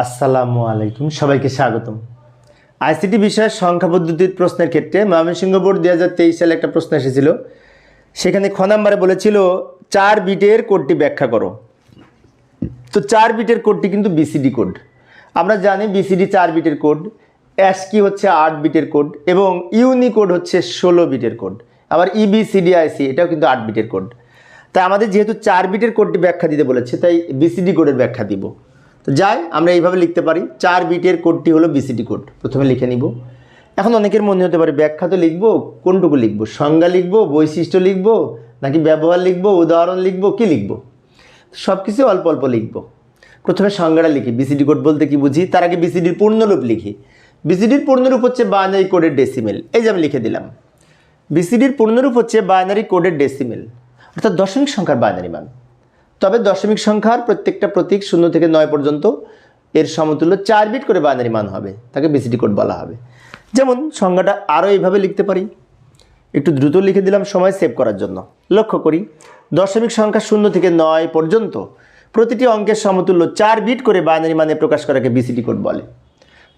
আসসালামু আলাইকুম, সবাইকে স্বাগতম। আইসিটি বিষয়ের সংখ্যা পদ্ধতির প্রশ্নের ক্ষেত্রে ময়মনসিংহ বোর্ড দুই হাজার তেইশ সালে একটা প্রশ্ন এসেছিল। সেখানে খ নাম্বারে বলেছিল, চার বিটের কোডটি ব্যাখ্যা করো। তো চার বিটের কোডটি কিন্তু বিসিডি কোড। আমরা জানি বিসিডি চার বিটের কোড অ্যাসকি হচ্ছে আট বিটের কোড এবং ইউনিকোড হচ্ছে ষোলো বিটের কোড। আবার E ইবিসিডিআইসি এটাও কিন্তু আট বিটের কোড। তাই আমাদের যেহেতু চার বিটের কোডটি ব্যাখ্যা দিতে বলেছে, তাই বিসিডি কোডের ব্যাখ্যা দিব। যাই, আমরা এইভাবে লিখতে পারি। চার বিটের কোডটি হলো বিসিডি কোড প্রথমে লিখে নিব। এখন অনেকের মনে হতে পারে, ব্যাখ্যা তো লিখব, কোনটুকু লিখব? সংজ্ঞা লিখব, বৈশিষ্ট্য লিখব, নাকি ব্যবহার লিখব, উদাহরণ লিখব, কি লিখব? সব কিছু অল্প অল্প লিখব। প্রথমে সংজ্ঞাটা লিখি। বিসিডি কোড বলতে কি বুঝি? তার আগে বিসিডির পূর্ণরূপ লিখি। বিসিডির পূর্ণরূপ হচ্ছে বাইনারি কোডের ডেসিমেল এই যে আমি লিখে দিলাম। বিসিডির পূর্ণরূপ হচ্ছে বাইনারি কোডের ডেসিমেল অর্থাৎ দশমিক সংখ্যার বাইনারি মান। তবে দশমিক সংখ্যার প্রত্যেকটা প্রতীক শূন্য থেকে নয় পর্যন্ত এর সমতুল্য চার বিট করে বাইনারি মান হবে। তাকে বিসিডি কোড বলা হবে। যেমন সংজ্ঞাটা আরও এইভাবে লিখতে পারি। একটু দ্রুত লিখে দিলাম, সময় সেভ করার জন্য। লক্ষ্য করি, দশমিক সংখ্যা শূন্য থেকে নয় পর্যন্ত প্রতিটি অঙ্কের সমতুল্য চার বিট করে বাইনারি মানে প্রকাশ করাকে বিসিডি কোড বলে।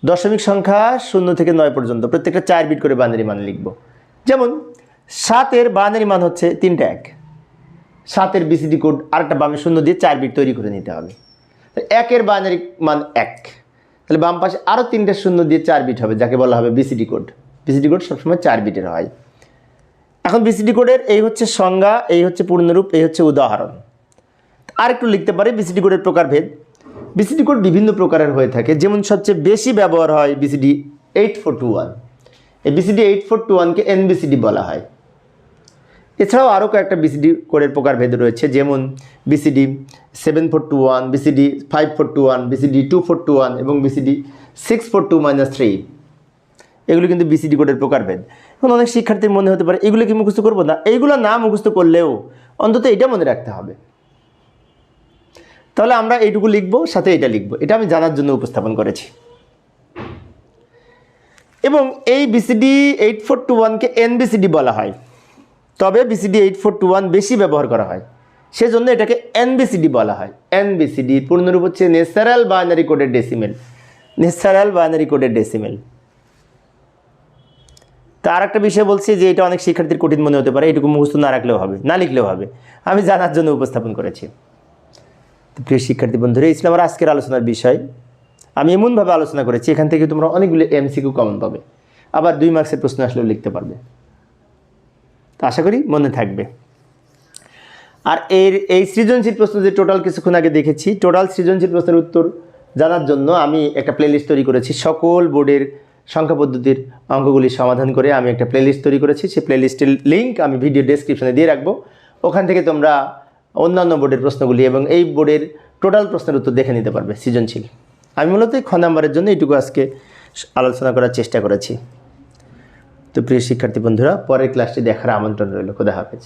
দশমিক সংখ্যা শূন্য থেকে নয় পর্যন্ত প্রত্যেকটা চার বিট করে বাইনারি মান লিখব। যেমন, সাতের বাইনারি মান হচ্ছে তিনটা এক। সাতের বিসিডি কোড আরেকটা বামে শূন্য দিয়ে চার বিট তৈরি করে নিতে হবে। একের বাইনারি মান এক। তাহলে বাম পাশে আরও তিনটে শূন্য দিয়ে চার বিট হবে, যাকে বলা হবে বিসিডি কোড বিসিডি কোড সবসময় চার বিটের হয়। এখন বিসিডি কোডের এই হচ্ছে সংজ্ঞা, এই হচ্ছে পূর্ণরূপ, এই হচ্ছে উদাহরণ। আর একটু লিখতে পারি বিসিডি কোডের প্রকারভেদ। বিসিডি কোড বিভিন্ন প্রকারের হয়ে থাকে। যেমন সবচেয়ে বেশি ব্যবহার হয় BCD eight four two one এই বিসিডি এইট ফোর টু ওয়ানকে এনবিসিডি বলা হয়। এছাড়াও আরও কয়েকটা বিসিডি কোডের প্রকারভেদ রয়েছে, যেমন BCD seven four two one BCD five four two one BCD two four two one এবং BCD six four two minus three এগুলো কিন্তু বিসিডি কোডের প্রকারভেদ এখন অনেক শিক্ষার্থীর মনে হতে পারে, এগুলো কি মুখস্থ করব? না, এইগুলো না মুখস্থ করলেও অন্তত এটা মনে রাখতে হবে। তাহলে আমরা এইটুকু লিখব, সাথে এটা লিখব। এটা আমি জানার জন্য উপস্থাপন করেছি। এবং এই বিসিডি এইট ফোর টু ওয়ানকে এনবিসিডি বলা হয়। তবে BCD eight four two one বেশি ব্যবহার করা হয়। সেজন্য এটাকে এনবিসিডি বলা হয়। এনবিসিডি পূর্ণরূপ হচ্ছে ন্যাচারাল বাইনারি কোডের ডেসিমেল। ন্যাচারাল বাইনারি কোডের ডেসিমেল। তার একটা বিষয় বলছি যে এটা অনেক শিক্ষার্থীর কঠিন মনে হতে পারে, এটুকু মুখস্থ না রাখলেও হবে, না লিখলেও হবে। আমি জানার জন্য উপস্থাপন করেছি। প্রিয় শিক্ষার্থী বন্ধুরা আমার আজকের আলোচনার বিষয়। আমি এমনভাবে আলোচনা করেছি, এখান থেকে তোমরা অনেকগুলো এমসিকিউ কমন পাবে। আবার দুই মার্কসের প্রশ্ন আসলেও লিখতে পারবে। তো আশা করি মনে থাকবে। আর এর, এই সৃজনশীল প্রশ্ন যে টোটাল কিছুক্ষণ আগে দেখেছি টোটাল সৃজনশীল প্রশ্নের উত্তর জানার জন্য আমি একটা প্লেলিস্ট তৈরি করেছি। সকল বোর্ডের সংখ্যা পদ্ধতির অঙ্কগুলি সমাধান করে আমি একটা প্লেলিস্ট তৈরি করেছি। সেই প্লেলিস্টের লিঙ্ক আমি ভিডিও ডেসক্রিপশনে দিয়ে রাখব। ওখান থেকে তোমরা অন্যান্য বোর্ডের প্রশ্নগুলি এবং এই বোর্ডের টোটাল প্রশ্নের উত্তর দেখে নিতে পারবে সৃজনশীল। আমি মূলত খ নাম্বারের জন্য এইটুকু আজকে আলোচনা করার চেষ্টা করেছি। তো প্রিয় শিক্ষার্থী বন্ধুরা পরের ক্লাসটি দেখার আমন্ত্রণ রইল খোদা হাফেজ